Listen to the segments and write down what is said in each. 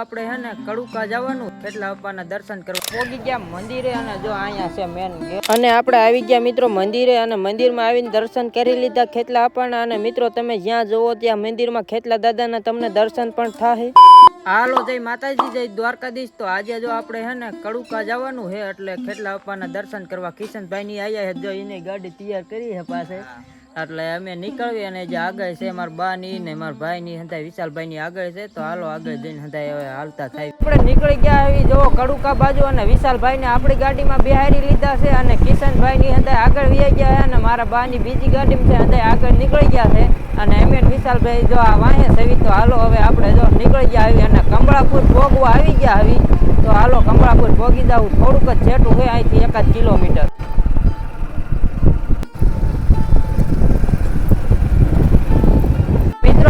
આપણે હે ને કડુકા જવાનું કેટલા બાપાના દર્શન કરવા. પોગી ગયા મંદિરે અને જો અહીંયા છે મેન ગેટ અને આપણે આવી ગયા મિત્રો મંદિરે અને મંદિરમાં આવીને દર્શન કરી લીધા. ખેતલા બાપાના અને મિત્રો તમે જ્યાં જોવો ત્યાં મંદિરમાં ખેતલા દાદાના તમને દર્શન પણ થાય હાલો જય માતાજી જય દ્વારકાધીશ. તો આજે જો આપણે હે ને કડુકા જવાનું છે એટલે ખેતલા બાપાના દર્શન કરવા કિશનભાઈ ની આયા હે. જો એની ગાડી તૈયાર કરી હે પાસે એટલે અમે નીકળવી અને જે આગળ છે, મારા બા ની ને મારા ભાઈ ની હંધાય વિશાલભાઈ ની આગળ છે, તો હાલો આગળ જઈને હંતા હવે હાલતા થાય. આપણે નીકળી ગયા આવી જો કડુકા બાજુ અને વિશાલભાઈ ને આપણી ગાડીમાં બિહારી લીધા છે અને કિશનભાઈ ની હંતા આગળ વ્યાઈ ગયા અને મારા બા ની બીજી ગાડીમાં છે હંતા આગળ નીકળી ગયા છે. અને એમ વિશાલભાઈ જો આ વાંહે સવી તો હાલો હવે આપણે જો નીકળી ગયા આવી અને કમળાપુર ભોગવા આવી ગયા આવી. તો હાલો કમળાપુર ભોગી જવું થોડુંક જ છેટું હોય અહીંથી એકાદ કિલોમીટર.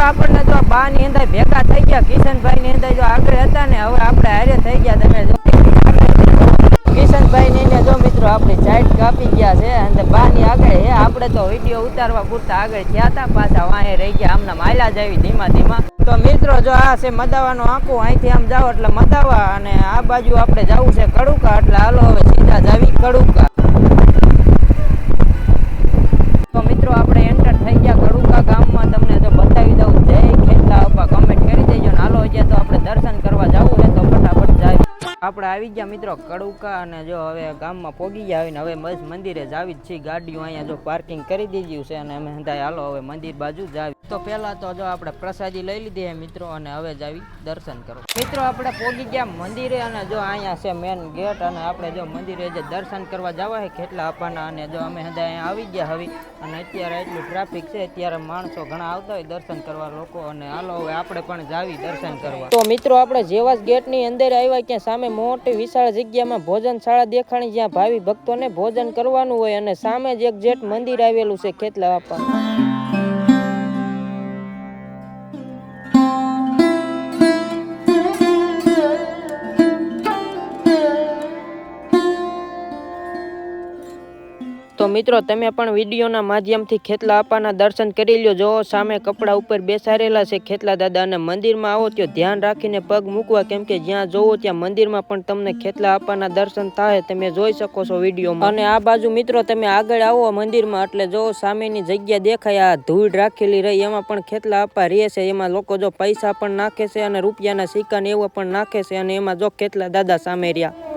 મિત્રો આપણને જો બા ની અંદર ભેગા થઈ ગયા. કિશનભાઈ ની અંદર જો આગળ હતા ને, હવે આપણે હારે થઈ ગયા. તમે કિશનભાઈ ની જો મિત્રો આપણે ચાઇટ કાપી ગયા છે અને બા ની આગળ હે, આપણે તો વીડિયો ઉતારવા પૂરતા આગળ થયા હતા. પાછા વાંહે રહી ગયા. આમના માયલા જાવી ધીમા ધીમા. તો મિત્રો જો આ છે મદાવાનો આંકું અહીંથી આમ જાઓ એટલે મદાવા અને આ બાજુ આપણે જવું છે કડુકા. એટલે હાલો હવે સીધા જાવી કડુકા તો મિત્રો આપણે એન્ટર થઈ ગયા કડુકા ગામમાં તમને જો બતાવી દઉં જય ખેતલા અપા કમેન્ટ કરી દેજો ને હાલો હજી તો આપણે દર્શન કરવા જવું છે તો ફટાફટ જાય આપણે આવી ગયા મિત્રો કડુકા અને જો હવે ગામમાં પોગી ગયા આવીને હવે બસ મંદિરે જાવી જ છીએ. ગાડીઓ અહીંયા જો પાર્કિંગ કરી દીધું છે અને અમે હંધાય હાલો હવે મંદિર બાજુ જાવી તો પહેલાં તો જો આપણે પ્રસાદી લઈ લીધી છે મિત્રો અને હવે જાવી દર્શન કરો. મિત્રો આપણે પોગી ગયા મંદિરે અને જો અહીંયા છે મેન ગેટ અને આપણે જો મંદિરે જે દર્શન કરવા જવા છે કેટલા આપવાના અને જો અમે હંધાય અહીંયા આવી ગયા હવે અને અત્યારે એટલું ટ્રાફિક છે, અત્યારે માણસો ઘણા આવતા હોય દર્શન કરવા લોકો અને હાલો હવે આપણે પણ જાવી દર્શન કરવા. તો મિત્રો આપણે જેવા જ ગેટની અંદર આવ્યા ત્યાં સામે મોટી વિશાળ જગ્યામાં ભોજનશાળા દેખાણી જ્યાં ભાવિ ભક્તોને ભોજન કરવાનું હોય અને સામે જ એક જેટ મંદિર આવેલું છે ખેતલા બાપા મિત્રો, તમે પણ વિડીયોના માધ્યમથી ખેતલા આપાના દર્શન કરી લ્યો. જો સામે કપડા ઉપર બેસારેલા છે, ખેતલા દાદા અને મંદિરમાં આવો, ત્યાં ધ્યાન રાખીને પગ મૂકવા. કેમ કે જ્યાં જોવો, ત્યાં મંદિરમાં પણ તમને ખેતલા આપાના દર્શન થાય. તમે જોઈ શકો છો વિડીયોમાં. અને આ બાજુ મિત્રો, તમે આગળ આવો મંદિરમાં. એટલે જો સામેની જગ્યા દેખાય, આ ધૂળ રાખેલી રહી. એમાં પણ ખેતલા આપા રહે છે. એમાં લોકો જો પૈસા પણ નાખે છે અને રૂપિયાના સિક્કા ને એવા પણ નાખે છે. અને એમાં જો ખેતલા દાદા સામે રહ્યા.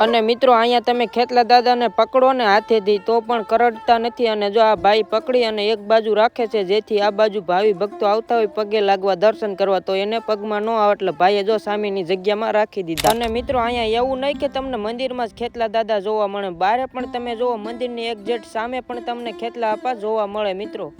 અને મિત્રો, અહીંયા તમે ખેતલા દાદાને પકડો ને હાથેથી, તો પણ કરડતા નથી. અને જો આ ભાઈ પકડી અને એક બાજુ રાખે છે, જેથી આ બાજુ ભાવિ ભક્તો આવતા હોય, પગે લાગવા દર્શન કરવા, તો એને પગમાં ન આવે. એટલે ભાઈએ જો સામેની જગ્યામાં રાખી દીધા. અને મિત્રો, અહીંયા એવું નહીં કે તમને મંદિરમાં જ ખેતલા દાદા જોવા મળે. બારે પણ તમે જોવો, મંદિરની એક જેટ સામે પણ તમને ખેતલા આપા જોવા મળે, મિત્રો.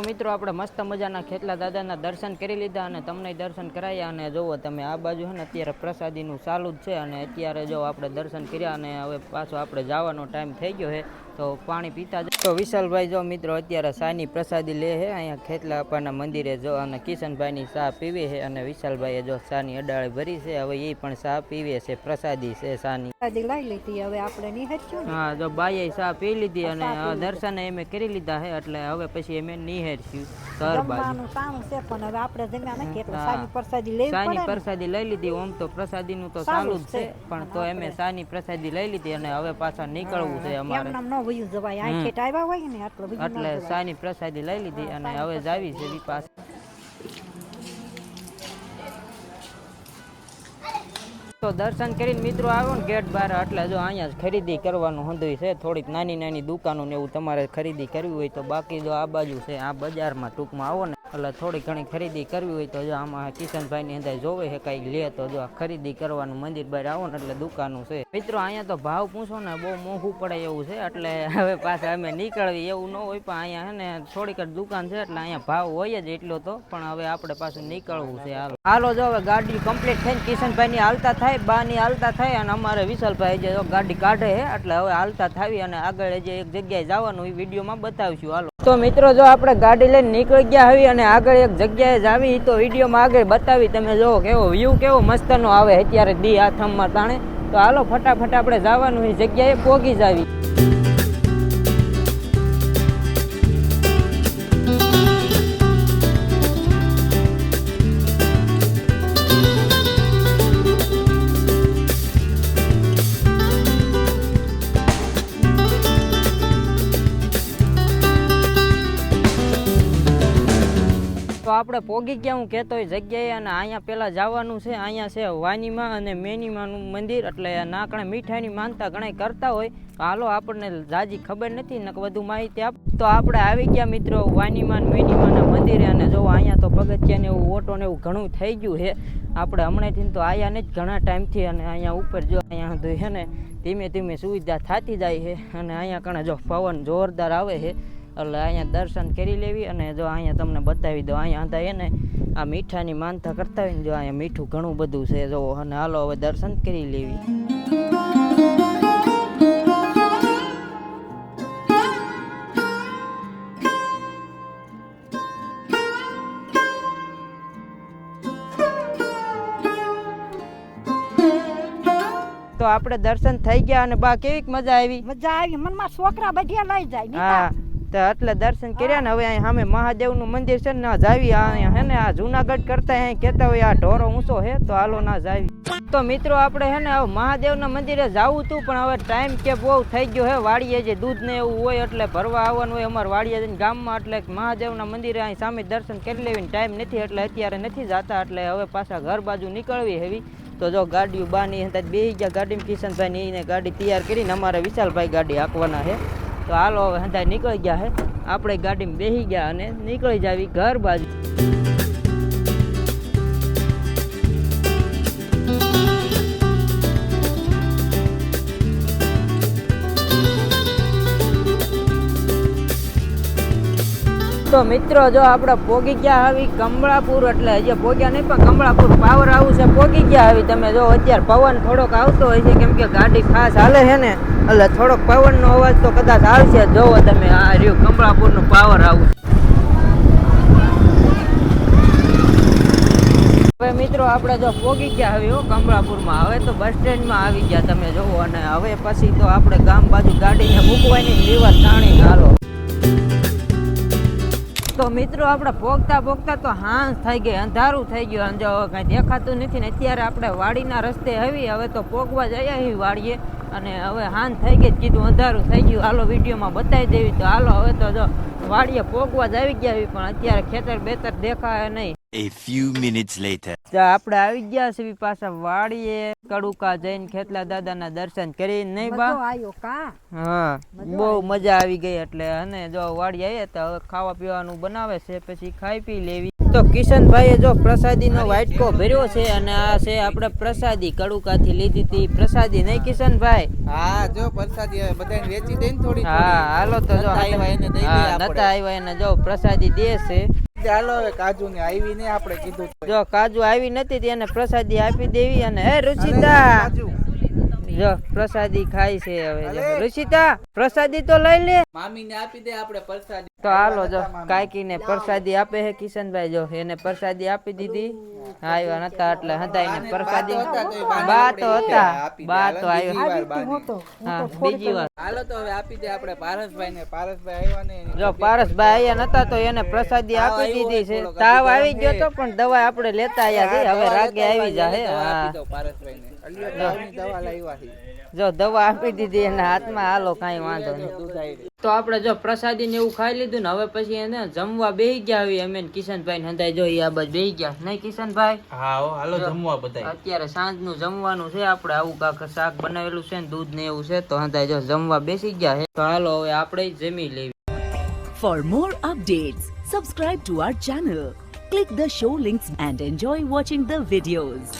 મિત્રો, આપણે મસ્ત મજાના ખેતલા દાદાના દર્શન કરી લીધા અને તમને દર્શન કરાયા અને જુઓ તમે આ બાજુ છે ને, અત્યારે પ્રસાદીનું ચાલુ જ છે અને અત્યારે જો આપણે દર્શન કર્યા અને હવે પાછો આપણે જવાનો ટાઈમ થઈ ગયો છે તો પાણી પીતા જ તો વિશાલભાઈ જો મિત્રો અત્યારે સાની પ્રસાદી લે છે અહીંયા ખેતલા અપાના મંદિરે જો અને કિશનભાઈની ચા પીવે છે અને વિશાલભાઈએ જો સાની અડાળી ભરી છે હવે એ પણ ચા પીવે છે પ્રસાદી છે સાની. લઈ લીધી હવે આપણે નિહાળ્યું ને. હા જો બાઈએ ચા પી લીધી અને દર્શન એમે કરી લીધા છે એટલે હવે પછી એમે નિહેરશું. પ્રસાદી ને. પ્રસાદી લઈ લીધી ઓમ તો પ્રસાદીનું તો ચાલુ જ છે. પણ તો એમે સાની પ્રસાદી લઈ લીધી અને હવે પાછા નીકળવું છે અમારે. વયું જવાય. આ ખેટ આવ્યા હોય ને આટલો બીજું એટલે સાની પ્રસાદી લઈ લીધી અને હવે જાવી છે ઈ તો દર્શન કરીને મિત્રો આવો ને ગેટ બાર. એટલે જો અહીંયા જ ખરીદી કરવાનું હંધુય છે. થોડીક નાની નાની દુકાનો ને એવું તમારે ખરીદી કરવી હોય તો બાકી જો આ બાજુ છે આ બજારમાં ટૂંકમાં આવો ને. એટલે થોડી ઘણી ખરીદી કરવી હોય તો જો આમાં કિશનભાઈની અંદર જોવે છે કંઈક લે તો જો ખરીદી કરવાનું મંદિર બહાર આવો ને એટલે દુકાનું છે. મિત્રો, અહીંયા તો ભાવ પૂછો ને બહુ મોંઘું પડે એવું છે, એટલે હવે પાછા અમે નીકળવી એવું ન હોય, પણ અહીંયા છે ને થોડીક જ દુકાન છે, એટલે અહીંયા ભાવ હોય જ એટલો તો, પણ હવે આપણે પાછું નીકળવું છે હાલો. હાલો જો હવે ગાડી કમ્પ્લીટ થઈને કિશનભાઈની હાલતા થાય, બાની હાલતા થાય, અને અમારે વિશાલભાઈ જે ગાડી કાઢે એટલે હવે હાલતા થાવી અને આગળ જે એક જગ્યાએ જવાનું, એ વિડીયોમાં બતાવીશું. હાલો. તો મિત્રો, જો આપણે ગાડી લઈને નીકળી ગયા આવી અને આગળ એક જગ્યાએ જ આવી, તો વિડીયોમાં આગળ બતાવી તમે જો કેવો વ્યૂ કેવો મસ્તનો આવે અત્યારે દી આથમમાં તાણે. તો હાલો, ફટાફટ આપણે જવાનું એ જગ્યાએ પોગી જ આવી આપણે પોગી ગયા, હું કહેતો હોય જગ્યાએ અને અહીંયા પહેલાં જવાનું છે, અહીંયા છે વાનીમાં અને મેનીમાનું મંદિર, એટલે નાકણે મીઠાઈની માનતા ઘણા કરતા હોય. હાલો આપણને જાજી ખબર નથી ને વધુ માહિતી આપ તો આપણે આવી ગયા મિત્રો વાનીમાન મેનીમાના મંદિરે અને જો અહીંયા તો પગથિયાને એવું ઓટો ને એવું ઘણું થઈ ગયું છે. આપણે હમણાંથી તો આવ્યા ને ઘણા ટાઈમથી અને અહીંયા ઉપર જો અહીંયા તો છે ને ધીમે ધીમે સુવિધા થતી જાય છે અને અહીંયા કણે જો પવન જોરદાર આવે છે. એટલે અહીંયા દર્શન કરી લેવી અને જો અહીંયા તમને બતાવી દો અહીંયા હતા એને આ મીઠાની માનતા કરતા હોય ને જો અહીંયા મીઠું ઘણું બધું છે. જો અને હાલો હવે દર્શન કરી લેવી. તો આપણે દર્શન થઈ ગયા અને બા કેવીક મજા આવી? મજા આવી. મનમાં છોકરા બધ્યા લઈ જાય. હા. તો એટલે દર્શન કર્યા ને હવે અહીં સામે મહાદેવનું મંદિર છે ને ના જાવી. અહીંયા હે ને, આ જુનાગઢ કરતા અહીં કહેતા હોય આ ઢોરો ઊંચો હે, તો હાલો ના જાવી. તો મિત્રો આપણે હે ને, હવે મહાદેવના મંદિરે જવું તું, પણ હવે ટાઈમ કે બહુ થઈ ગયો હે, વાડીએ જે દૂધ ને એવું હોય એટલે ભરવા આવવાનું હોય અમારે વાડીએ જઈને ગામમાં, એટલે મહાદેવના મંદિરે અહીં સામે દર્શન કરી લેવી ટાઈમ નથી, એટલે અત્યારે નથી જતા, એટલે હવે પાછા ઘર બાજુ નીકળવી હેવી. તો જો ગાડીઓ બાની હતા બે ગયા ગાડીમાં કિશનભાઈ ની ગાડી તૈયાર કરીને અમારે વિશાલભાઈ ગાડી હાંકવાના છે તો હાલો હવે હંધાઈ નીકળી ગયા હે. આપણે ગાડીમાં બેસી ગયા અને નીકળી જાવી ઘર બાજુ. તો મિત્રો, જો આપણે પોગી ગયા આવી કમળાપુર, એટલે હજી પોગ્યા નહીં, પણ કમળાપુર પાવર આવું છે પોગી ગયા આવી તમે જો અત્યારે પવન થોડોક આવતો હોય છે, કેમ કે ગાડી ખાસ હાલે છે ને. એટલે થોડોક પવનનો અવાજ તો કદાચ આવશે જોવો તમે આ રહ્યું કમળાપુરનું પાવર આવું હવે મિત્રો આપણે જો પોગી ગયા હવે કમળાપુરમાં. હવે તો બસ સ્ટેન્ડમાં આવી ગયા તમે જોવો અને હવે પછી તો આપણે ગામ બાજુ ગાડીને મૂકવાની લીવર તાણી હાલો. તો મિત્રો આપણે પોગતા પોગતા તો હાંસ થઈ ગઈ, અંધારું થઈ ગયું. અને જો કાંઈ દેખાતું નથી ને અત્યારે આપણે વાડીના રસ્તે આવી, હવે તો પોગવા જઈએ અહીં વાડીએ અને હવે હાન થઈ ગઈ કીધું અંધારું થઈ ગયું. હાલો વિડીયોમાં બતાવી દેવી. તો હાલો હવે તો જો વાડીએ પોગવા જ આવી ગયા પણ અત્યારે ખેતર બેતર દેખાય નહીં. A few minutes later. તો આપણે આવી ગયા છીએ પાછા વાડીએ. કડુકા જઈને ખેતલા દાદાના દર્શન કરી. નહીં બા? આવ્યો કા? હા બહુ મજા આવી ગઈ એટલે. અને જો વાડી આવીએ તો હવે ખાવા પીવાનું બનાવે છે પછી ખાઈ પી લેવી. તો કિશનભાઈએ જો પ્રસાદીનો વાટકો ભર્યો છે અને આ છે આપણે પ્રસાદી કડુકાથી લીધી હતી. પ્રસાદી નહીં કિશનભાઈ? હા જો પ્રસાદી હવે બધાને વેચી દે ને થોડી હા હાલો તો જો આવ્યા એને દઈ દે નતા આવ્યા એને જો પ્રસાદી દે છે. ચાલો હાલો હવે કાજુ ને આવી ને આપણે કીધું જો કાજુ આવી નથી તેને પ્રસાદી આપી દેવી અને હે રુચિતા! જો પ્રસાદી ખાય છે હવે. રુચિતા પ્રસાદી તો લઈ લે. મામીને આપી દે આપણે પ્રસાદી. તો હાલો જો કાકી ને પ્રસાદી આપે હે કિશનભાઈ જો એને પ્રસાદી આપી દીધી. આવ્યા નતા એટલે હતા એને પ્રસાદી. બા તો હતા. બા તો આવ્યા. હા બીજી વાર. હાલો તો હવે આપી દે આપણે પારસભાઈ ને. પારસભાઈ આવ્યા ને જો પારસભાઈ આયા નતા તો એને પ્રસાદી આપી દીધી છે. તાવ આવી ગયો તો પણ દવા આપણે લેતા આયા છે. હવે રાગે આવી જાહે. હે. હા પારસભાઈ દવા લાવ્યા છે. જો દવા આપી દીધી એના હાથમાં. હાલો કાઈ વાંધો નહીં. તો આપણે જો પ્રસાદી ને એવું ખાઈ લીધું ને હવે પછી એને જમવા બેહી ગયા હોય અમે કિશનભાઈ ને હંધાઈ જોઈ આ બાજુ બેહી ગયા. નહીં કિશનભાઈ? હા હાલો જમવા બધા અત્યારે સાંજનું જમવાનું છે આપણે આવું કાંક શાક બનાવેલું છે ને દૂધ ને એવું છે તો હંધાઈ જો જમવા બેસી ગયા છે. તો હાલો હવે આપણે જમી લેવી. For more update subscribe to our channel click the show links and enjoy watching the videos.